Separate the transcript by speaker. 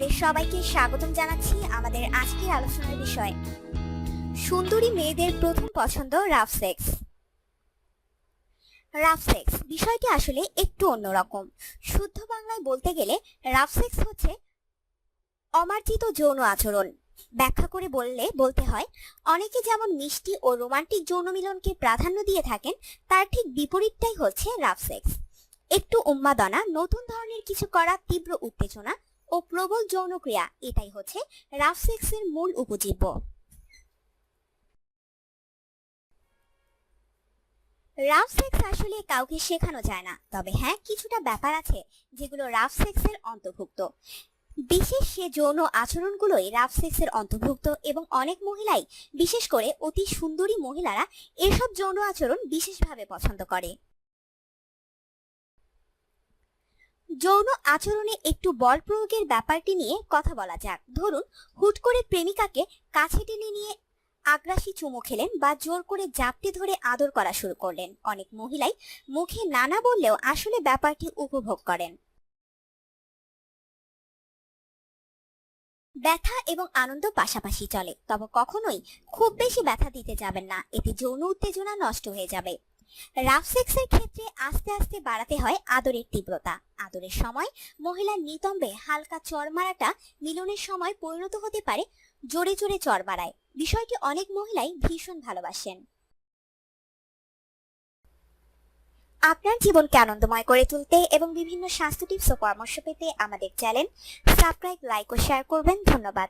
Speaker 1: আপনাদের সবাইকে স্বাগতম জানাচ্ছি আমাদের আজকের আলোচনার বিষয়। সুন্দরী মেয়েদের প্রথম পছন্দ রাফ সেক্স। রাফ সেক্স বিষয়টি আসলে একটু অন্যরকম। শুদ্ধ বাংলায় বলতে গেলে রাফ সেক্স হচ্ছে অমার্জিত যৌন আচরণ। ব্যাখ্যা করে বললে বলতে হয়, অনেকে যেমন মিষ্টি ও রোমান্টিক যৌন মিলনকে প্রাধান্য দিয়ে থাকেন, তার ঠিক বিপরীতটাই হচ্ছে রাফ সেক্স। একটু উন্মাদনা, নতুন ধরনের কিছু করা তীব্র উত্তেজনা ও প্রবল যৌনক্রিয়া। এটাই হচ্ছে রাফ সেক্সের মূল উপজীব্য। রাফ সেক্স আসলে কাউকে শেখানো যায় না। তবে হ্যাঁ কিছুটা ব্যাপার আছে যেগুলো রাফ সেক্সের অন্তর্ভুক্ত। বিশেষ সে যৌন আচরণগুলোই রাফ সেক্সের অন্তর্ভুক্ত এবং অনেক মহিলাই, বিশেষ করে অতি সুন্দরী মহিলারা, এসব যৌন আচরণ বিশেষভাবে পছন্দ করে। যৌন আচরণে একটু বল প্রয়োগের ব্যাপারটি নিয়ে কথা বলা যাক। ধরুন, হুট করে প্রেমিকাকে কাছে টেনে নিয়ে আগ্রাসী চুমু খেলেন বা জোর করে জাপটে ধরে আদর করা শুরু করলেন। অনেক মহিলাই মুখে নানা বললেও আসলে ব্যাপারটি উপভোগ করেন। ব্যথা এবং আনন্দ পাশাপাশি চলে, তবে কখনোই খুব বেশি ব্যথা দিতে যাবেন না। এতে যৌন উত্তেজনা নষ্ট হয়ে যাবে। রাফ সেক্সের ক্ষেত্রে আস্তে আস্তে বাড়াতে হয় আদরের তীব্রতা। আদরের সময় মহিলার নিতম্বে হালকা চর মারাটা মিলনের সময় পরিণত হতে পারে জোরে জোরে চর মারায়। বিষয়টি অনেক মহিলাই ভীষণ ভালোবাসেন। আপনার জীবনকে আনন্দময় করে তুলতে এবং বিভিন্ন স্বাস্থ্য টিপস ও পরামর্শ পেতে আমাদের চ্যানেল সাবস্ক্রাইব, লাইক ও শেয়ার করবেন। ধন্যবাদ।